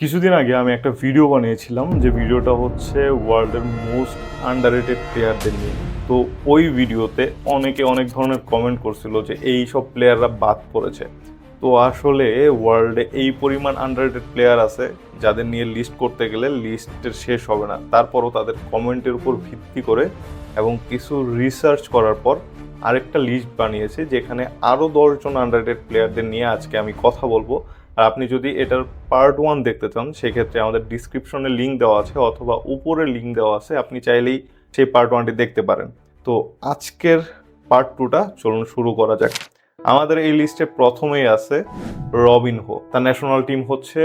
কিছুদিন আগে আমি একটা ভিডিও বানিয়েছিলাম, যে ভিডিওটা হচ্ছে ওয়ার্ল্ডের মোস্ট আন্ডারেটেড প্লেয়ারদের নিয়ে। তো ওই ভিডিওতে অনেকে অনেক ধরনের কমেন্ট করছিল যে এই সব প্লেয়াররা বাদ পড়েছে। তো আসলে ওয়ার্ল্ডে এই পরিমাণ আন্ডারেটেড প্লেয়ার আছে, যাদের নিয়ে লিস্ট করতে গেলে লিস্টের শেষ হবে না। তারপরও তাদের কমেন্টের উপর ভিত্তি করে এবং কিছু রিসার্চ করার পর আরেকটা লিস্ট বানিয়েছে, যেখানে আরও দশজন আন্ডারেটেড প্লেয়ারদের নিয়ে আজকে আমি কথা বলব। আর আপনি যদি এটার পার্ট ওয়ান দেখতে চান, সেক্ষেত্রে আমাদের ডিসক্রিপশনে লিঙ্ক দেওয়া আছে অথবা উপরে লিঙ্ক দেওয়া আছে, আপনি চাইলেই সেই পার্ট ওয়ানটি দেখতে পারেন। তো আজকের পার্ট টুটা চলুন শুরু করা যাক। আমাদের এই লিস্টে প্রথমেই আছে রবিন হো। তার ন্যাশনাল টিম হচ্ছে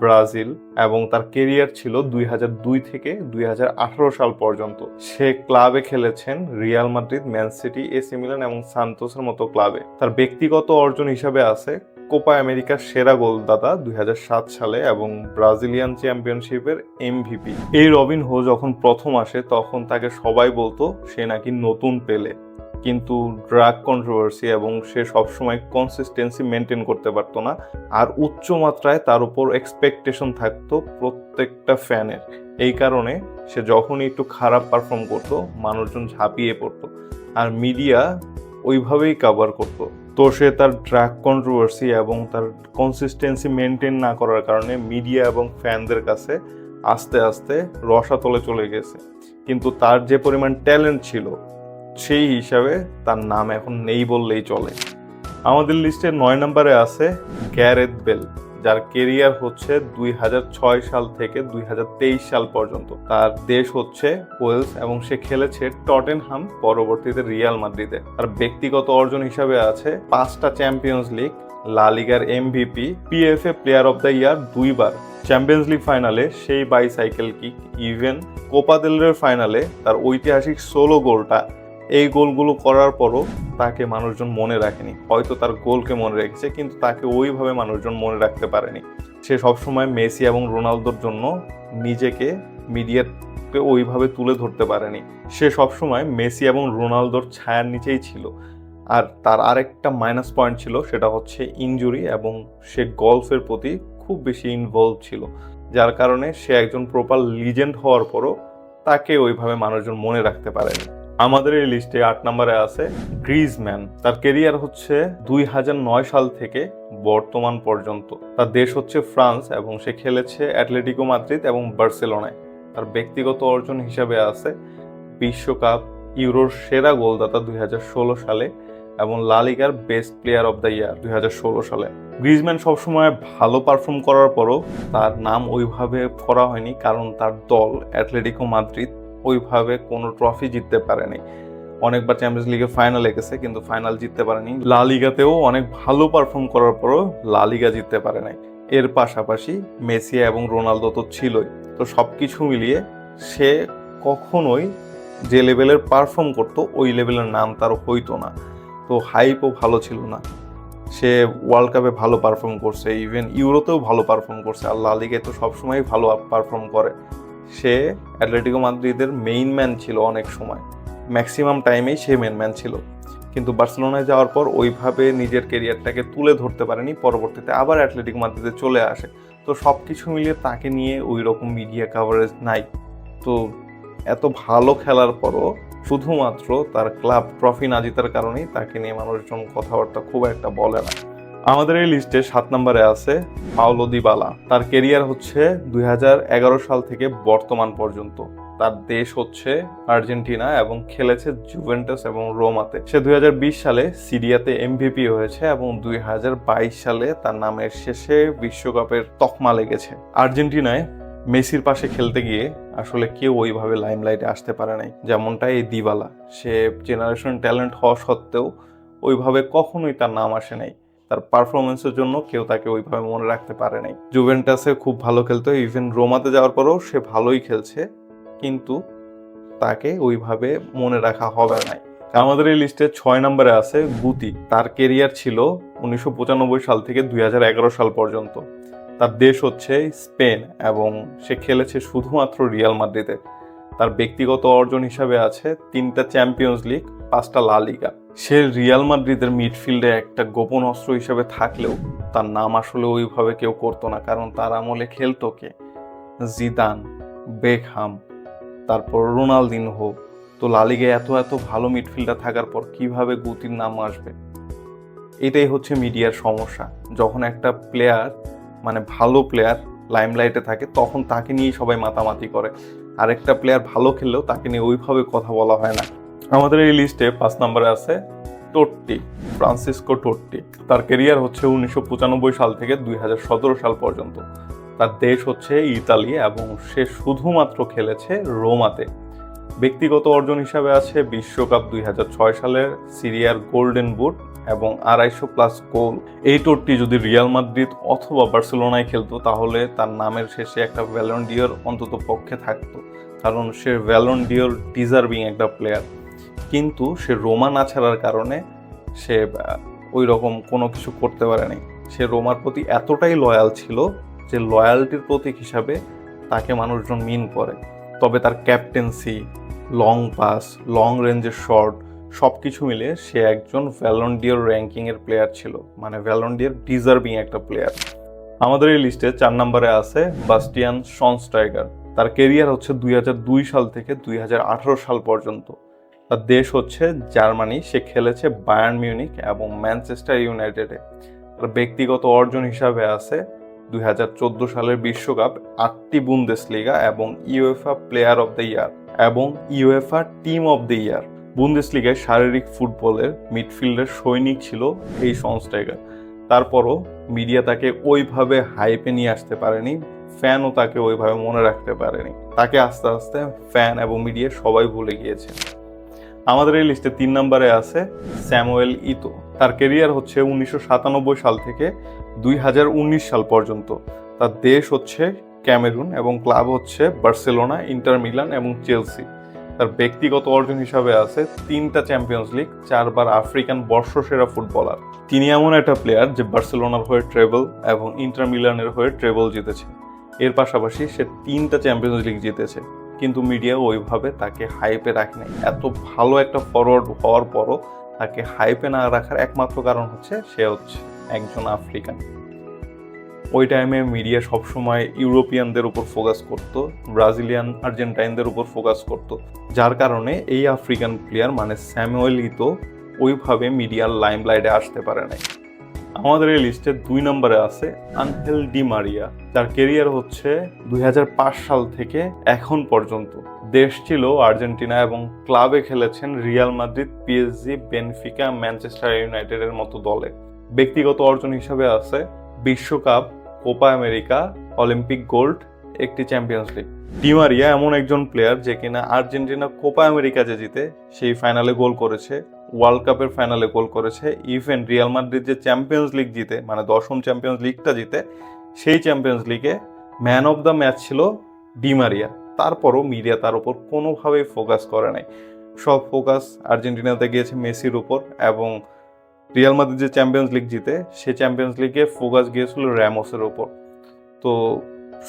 ব্রাজিল এবং তার কেরিয়ার ছিল দুই দুই থেকে দুই হাজার আঠারো সাল পর্যন্ত। সে ক্লাবে খেলেছেন Real Madrid, Man City, AC Milan এবং সান্তোসের মতো ক্লাবে তার ব্যক্তিগত অর্জন হিসাবে আছে কোপা আমেরিকার সেরা গোলদাতা দুই হাজার সাত সালে এবং ব্রাজিলিয়ান চ্যাম্পিয়নশিপের এমভিপি। এই রবিন হো যখন প্রথম আসে, তখন তাকে সবাই বলতো সে নাকি নতুন পেলে। কিন্তু ড্রাগ কন্ট্রোভার্সি এবং সে সবসময় কনসিস্টেন্সি মেনটেন করতে পারতো না। আর উচ্চ মাত্রায় তার উপর এক্সপেকটেশন থাকতো প্রত্যেকটা ফ্যানের। এই কারণে সে যখনই একটু খারাপ পারফর্ম করতো, মানুষজন ঝাঁপিয়ে পড়তো। আর মিডিয়া ওইভাবেই কাভার করতো। তো সে তার ড্রাগ কন্ট্রোভার্সি এবং তার কনসিস্টেন্সি মেনটেন না করার কারণে মিডিয়া এবং ফ্যানদের কাছে আস্তে আস্তে রসাতলে চলে গেছে। কিন্তু তার যে পরিমাণ ট্যালেন্ট ছিল, সেই হিসাবে তার নাম এখন নেই বললেই চলে। আমাদের লিস্টে নয় নম্বরে আছে গ্যারেথ বেল যার কেরিয়ার হচ্ছে দুই হাজার ছয় সাল থেকে দুই হাজার তেইশ সাল পর্যন্ত। তার দেশ হচ্ছে ওয়েলস এবং সে খেলেছে টটেনহাম, পরবর্তীতে রিয়াল মাদ্রিদে। তার ব্যক্তিগত অর্জন হিসাবে আছে পাঁচটা চ্যাম্পিয়ন্স লিগ, লা লিগার MVP, PFA player of the year দুইবার। চ্যাম্পিয়ন্স লিগ ফাইনালে সেই বাইসাইকেল কিক, ইভেন কোপা দেলের ফাইনালে তার ঐতিহাসিক সোলো গোলটা এই গোলগুলো করার পরও তাকে মানুষজন মনে রাখেনি। হয়তো তার গোলকে মনে রেখেছে, কিন্তু তাকে ওইভাবে মানুষজন মনে রাখতে পারেনি। সে সবসময় মেসি এবং রোনালদোর জন্য নিজেকে, মিডিয়াকে ওইভাবে তুলে ধরতে পারেনি। সে সবসময় মেসি এবং রোনালদোর ছায়ার নিচেই ছিল। আর তার আরেকটা মাইনাস পয়েন্ট ছিল, সেটা হচ্ছে ইনজুরি এবং সে গলফের প্রতি খুব বেশি ইনভলভ ছিল। যার কারণে সে একজন প্রপার লিজেন্ড হওয়ার পরও তাকে ওইভাবে মানুষজন মনে রাখতে পারেনি। আমাদের এই লিস্টে আট নম্বরে আছে গ্রিজম্যান। তার কেরিয়ার হচ্ছে দুই হাজার নয় সাল থেকে বর্তমান পর্যন্ত। তার দেশ হচ্ছে ফ্রান্স এবং সে খেলেছে অ্যাটলেটিকো মাদ্রিদ এবং বার্সেলোনায়। তার ব্যক্তিগত অর্জন হিসাবে আছে বিশ্বকাপ ইউরোর সেরা গোলদাতা দুই হাজার ষোলো সালে এবং লালিগার best player of the year দুই হাজার ষোলো সালে। গ্রিজম্যান সবসময় ভালো পারফর্ম করার পরও তার নাম ওইভাবে করা হয়নি, কারণ তার দল অ্যাটলেটিকো মাদ্রিদ ওইভাবে কোনো ট্রফি জিততে পারেনি। অনেকবার চ্যাম্পিয়ন্স লিগে ফাইনালে গেছে কিন্তু ফাইনাল জিততে পারেনি। লা লিগাতেও অনেক ভালো পারফর্ম করার পরও লা লিগা জিততে পারে নাই এর পাশাপাশি মেসি এবং রোনালদো তো ছিলই। তো সব কিছু মিলিয়ে সে কখনোই যে লেভেলের পারফর্ম করতো, ওই লেভেলের নাম তার হইতো না। তো হাইপও ভালো ছিল না। সে ওয়ার্ল্ড কাপে ভালো পারফর্ম করছে ইভেন ইউরোতেও ভালো পারফর্ম করছে। আর লা লিগায় তো সবসময় ভালো পারফর্ম করে। সে অ্যাটলেটিকো মাদ্রিদের মেইন ম্যান ছিল অনেক সময়। ম্যাক্সিমাম টাইমেই সে মেন ম্যান ছিল। কিন্তু বার্সেলোনায় যাওয়ার পর ওইভাবে নিজের কেরিয়ারটাকে তুলে ধরতে পারেনি, পরবর্তীতে আবার অ্যাটলেটিক মাদ্রিদে চলে আসে। তো সব কিছু মিলিয়ে তাকে নিয়ে ওই রকম মিডিয়া কাভারেজ নাই। তো এত ভালো খেলার পরও শুধুমাত্র তার ক্লাব ট্রফি না জেতার কারণেই তাকে নিয়ে মানুষজন কথাবার্তা খুব একটা বলে না। আমাদের এই লিস্টে সাত নম্বরে আছে পাওলো দিবালা। তার কেরিয়ার হচ্ছে দুই হাজার এগারো সাল থেকে বর্তমান পর্যন্ত। তার দেশ হচ্ছে আর্জেন্টিনা এবং খেলেছে জুভেন্টাস এবং রোমাতে। সে দুই হাজার বিশ সালে সিরিয়াতে এমভিপি হয়েছে এবং দুই হাজার বাইশ সালে তার নামের শেষে বিশ্বকাপের তকমা লেগেছে। আর্জেন্টিনায় মেসির পাশে খেলতে গিয়ে আসলে কেউ ওইভাবে লাইমলাইটে আসতে পারে নাই, যেমনটা এই দিবালা। সে জেনারেশন ট্যালেন্ট হওয়া সত্ত্বেও ওইভাবে কখনোই তার নাম আসে নাই। তার পারফরমেন্সের জন্য কেউ তাকে ওইভাবে মনে রাখতে পারে নাই। জুভেন্টাসে খুব ভালো খেলতো ইভেন রোমাতে যাওয়ার পরেও সে ভালোই খেলছে, কিন্তু তাকে ওইভাবে মনে রাখা হবে নাই। আমাদের এই লিস্টে ছয় নম্বরে আছে গুতি। তার কেরিয়ার ছিল উনিশশো পঁচানব্বই সাল থেকে দুই হাজার এগারো সাল পর্যন্ত। তার দেশ হচ্ছে স্পেন এবং সে খেলেছে শুধুমাত্র রিয়াল মাদ্রিদে। তার ব্যক্তিগত অর্জন হিসাবে আছে তিনটা চ্যাম্পিয়ন্স লিগ পাঁচটা লা লিগা। সে রিয়াল মাদ্রিদের মিডফিল্ডে একটা গোপন অস্ত্র হিসেবে থাকলেও তার নাম আসলে ওইভাবে কেউ করতো না, কারণ তার আমলে খেলতো কে? জিদান, বেকহাম, তারপর রোনালদিনহো। তো লালিগে এত এত ভালো মিডফিল্ডার থাকার পর কীভাবে গুতির নাম আসবে? এটাই হচ্ছে মিডিয়ার সমস্যা। যখন একটা প্লেয়ার মানে ভালো প্লেয়ার লাইমলাইটে থাকে, তখন তাকে নিয়েই সবাই মাতামাতি করে। আরেকটা প্লেয়ার ভালো খেললেও তাকে নিয়ে ওইভাবে কথা বলা হয় না। আমাদের এই লিস্টে পাঁচ নম্বরে আছে টোট্টি, ফ্রান্সিসকো টোট্টি। তার কেরিয়ার হচ্ছে উনিশশো পঁচানব্বই সাল থেকে দুই হাজার সতেরো সাল পর্যন্ত। তার দেশ হচ্ছে ইতালি এবং সে শুধুমাত্র খেলেছে রোমাতে। ব্যক্তিগত অর্জন হিসাবে আছে বিশ্বকাপ দুই হাজার ছয় সালের সিরিয়ার গোল্ডেন বুট এবং আড়াইশো প্লাস গোল। এই টোরটি যদি রিয়াল মাদ্রিদ অথবা বার্সেলোনায় খেলতো, তাহলে তার নামের শেষে একটা ভ্যালন ভ্যালন্ডিয়র অন্তত পক্ষে থাকতো। কারণ সে ভ্যালন্ডিয়র ডিজার্ভিং একটা প্লেয়ার কিন্তু সে রোমা না ছাড়ার কারণে সে ওই রকম কোনো কিছু করতে পারেনি। সে রোমার প্রতি এতটাই লয়াল ছিল যে লয়ালটির প্রতীক হিসাবে তাকে মানুষজন মিন করে। তবে তার ক্যাপ্টেন্সি লং পাস লং রেঞ্জের শট সব কিছু মিলে সে একজন ভ্যালন্ডিয়ার র্যাঙ্কিংয়ের প্লেয়ার ছিল। মানে ভ্যালন্ডিয়ার ডিজার্ভিং একটা প্লেয়ার আমাদের এই লিস্টে চার নম্বরে আছে বাস্টিয়ান সনস্টাইগার তার কেরিয়ার হচ্ছে দুই হাজার দুই সাল থেকে দুই হাজার আঠারো সাল পর্যন্ত। তার দেশ হচ্ছে জার্মানি। সে খেলেছে বায়ার্ন মিউনিক এবং ম্যানচেস্টার ইউনাইটেডে তার ব্যক্তিগত অর্জন হিসাবে আছে দুই হাজার চোদ্দ সালের বিশ্বকাপ আটটি বুন্দেস লিগা এবং UEFA player of the year এবং UEFA team of the year বুন্দেসলিগায় শারীরিক ফুটবলের মিডফিল্ডের সৈনিক ছিল এই সংস্থায়গা তারপরও মিডিয়া তাকে ওইভাবে হাইপে নিয়ে আসতে পারেনি ফ্যানও তাকে ওইভাবে মনে রাখতে পারেনি। তাকে আস্তে আস্তে ফ্যান এবং মিডিয়া সবাই ভুলে গিয়েছে। আমাদের এই লিস্টে তিন নম্বরে আছে স্যামুয়েল ইতো। তার কেরিয়ার হচ্ছে উনিশশো সাতানব্বই সাল থেকে দুই হাজার উনিশ সাল পর্যন্ত। তার দেশ হচ্ছে ক্যামেরুন এবং ক্লাব হচ্ছে বার্সেলোনা, ইন্টার মিলান এবং চেলসি। তার ব্যক্তিগত অর্জন হিসাবে আছে তিনটা চ্যাম্পিয়ন্স লিগ, চারবার আফ্রিকান বর্ষসেরা ফুটবলার। তিনি এমন একটা প্লেয়ার যে বার্সেলোনার হয়ে ট্রেবল এবং ইন্টার মিলানের হয়ে ট্রেবল জিতেছে। এর পাশাপাশি সে তিনটা চ্যাম্পিয়ন্স লিগ জিতেছে। কিন্তু মিডিয়া ওইভাবে তাকে হাইপে রাখে নাই। এত ভালো একটা ফরওয়ার্ড হওয়ার পরও তাকে হাইপে না রাখার একমাত্র কারণ হচ্ছে সে হচ্ছে একজন আফ্রিকান। ওই টাইমে মিডিয়া সবসময় ইউরোপিয়ানদের উপর ফোকাস করত, ব্রাজিলিয়ান, আর্জেন্টাইনদের উপর ফোকাস করত। যার কারণে এই আফ্রিকান প্লেয়ার মানে স্যামুয়েল ইতো ওইভাবে মিডিয়ার লাইমলাইটে আসতে পারে নাই। আমাদের এই লিস্টে দুই নম্বরে আছে আনহেল ডি মারিয়া, যার কেরিয়ার হচ্ছে দুই হাজার পাঁচ সাল থেকে এখন পর্যন্ত। দেশ ছিল আর্জেন্টিনা এবং ক্লাবে খেলেছেন Real Madrid PSG Benfica, Manchester ইউনাইটেডের মতো দলে। ব্যক্তিগত অর্জন হিসাবে আছে বিশ্বকাপ, কোপা আমেরিকা, অলিম্পিক গোল্ড একটি চ্যাম্পিয়ন্স লিগ ডিমারিয়া এমন একজন প্লেয়ার যে কিনা আর্জেন্টিনা কোপা আমেরিকা যে জিতে, সেই ফাইনালে গোল করেছে ওয়ার্ল্ড কাপের ফাইনালে গোল করেছে ইভেন রিয়াল মাদ্রিদ যে চ্যাম্পিয়ন্স লিগ জিতে মানে দশম চ্যাম্পিয়ন্স লিগটা জিতে, সেই চ্যাম্পিয়ন্স লিগে ম্যান অফ দ্য ম্যাচ ছিল ডিমারিয়া তারপরও মিডিয়া তার উপর কোনোভাবেই ফোকাস করে নাই। সব ফোকাস আর্জেন্টিনাতে গিয়েছে মেসির উপর এবং রিয়াল মাদ্রিদ যে চ্যাম্পিয়ন্স লিগ জিতে, সে চ্যাম্পিয়ন্স লিগে ফোকাস গিয়েছিল র্যামোসের ওপর তো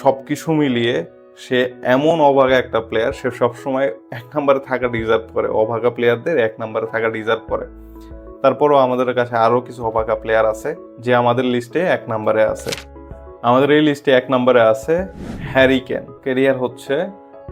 সব কিছু মিলিয়ে সে এমন অভাগা একটা প্লেয়ার সে সবসময় এক নম্বরে থাকা ডিজার্ভ করে। অভাগা প্লেয়ারদের এক নম্বরে থাকা ডিজার্ভ করে। তারপরও আমাদের কাছে আরও কিছু অভাগা প্লেয়ার আছে, যে আমাদের লিস্টে এক নম্বরে আছে। আমাদের এই লিস্টে এক নম্বরে আছে হ্যারি ক্যান কেরিয়ার হচ্ছে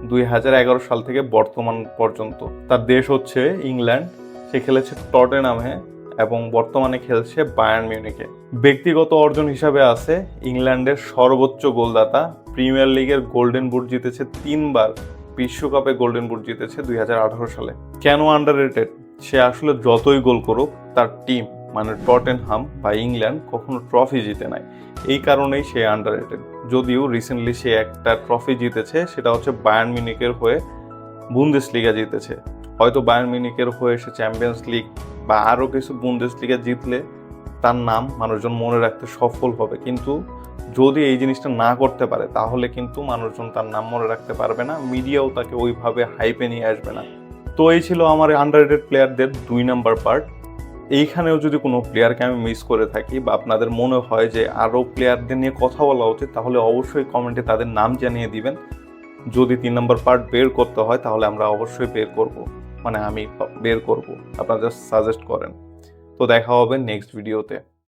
দুই হাজার এগারো সাল থেকে বর্তমান পর্যন্ত। তার দেশ হচ্ছে ইংল্যান্ড। সে খেলেছে টটেনামে এবং বর্তমানে খেলছে বায়ার্ন মিউনিকে ব্যক্তিগত অর্জন হিসাবে আছে ইংল্যান্ডের সর্বোচ্চ গোলদাতা। প্রিমিয়ার লিগের গোল্ডেন বুট জিতেছে তিনবার। বিশ্বকাপে গোল্ডেন বুট জিতেছে দুই হাজার আঠারো সালে। কেন আন্ডার সে আসলে যতই গোল করুক, তার টিম মানে টটেনহাম বা ইংল্যান্ড কখনো ট্রফি জিতে নাই। এই কারণেই সে আন্ডার যদিও রিসেন্টলি সে একটা ট্রফি জিতেছে, সেটা হচ্ছে বায়ার্ন মিউনিকের হয়ে বুন্দেস লিগা জিতেছে। হয়তো বায়ার্ন মিউনিকের হয়ে সে চ্যাম্পিয়ন্স লিগ বা আরও কিছু বুন্দেস লিগে জিতলে তার নাম মানুষজন মনে রাখতে সফল হবে। কিন্তু যদি এই জিনিসটা না করতে পারে, তাহলে কিন্তু মানুষজন তার নাম মনে রাখতে পারবে না, মিডিয়াও তাকে ওইভাবে হাইপে নিয়ে আসবে না। তো এই ছিল আমার আন্ডার প্লেয়ারদের দুই নাম্বার পার্ট এইখানেও যদি কোনো প্লেয়ারকে আমি মিস করে থাকি বা আপনাদের মনে হয় যে আরও প্লেয়ারদের নিয়ে কথা বলা উচিত, তাহলে অবশ্যই কমেন্টে তাদের নাম জানিয়ে দিবেন। যদি তিন নম্বর পার্ট বের করতে হয়, তাহলে আমরা অবশ্যই বের করব। মানে আমি বের করব। আপনারা জাস্ট সাজেস্ট করেন। তো দেখা হবে নেক্সট ভিডিওতে